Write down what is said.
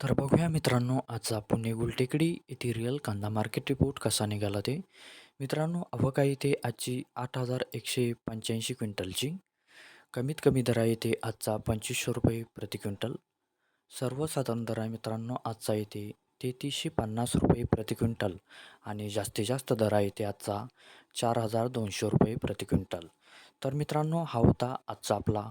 तर बघूया मित्रांनो आजचा पुणे गुलटेकडी येथे रिअल कांदा मार्केट रिपोर्ट कसा निघाला ते. मित्रांनो आवक आहे आजची आठ हजार एकशे पंच्याऐंशी क्विंटलची. कमीत कमी दरा येथे आजचा पंचवीसशे रुपये प्रति क्विंटल. सर्वसाधारण दर आहे मित्रांनो आजचा येते तेहतीसशे पन्नास रुपये प्रति क्विंटल आणि जास्तीत जास्त दर आहे ते आजचा चार हजार दोनशे रुपये प्रति क्विंटल. तर मित्रांनो हा होता आजचा आपला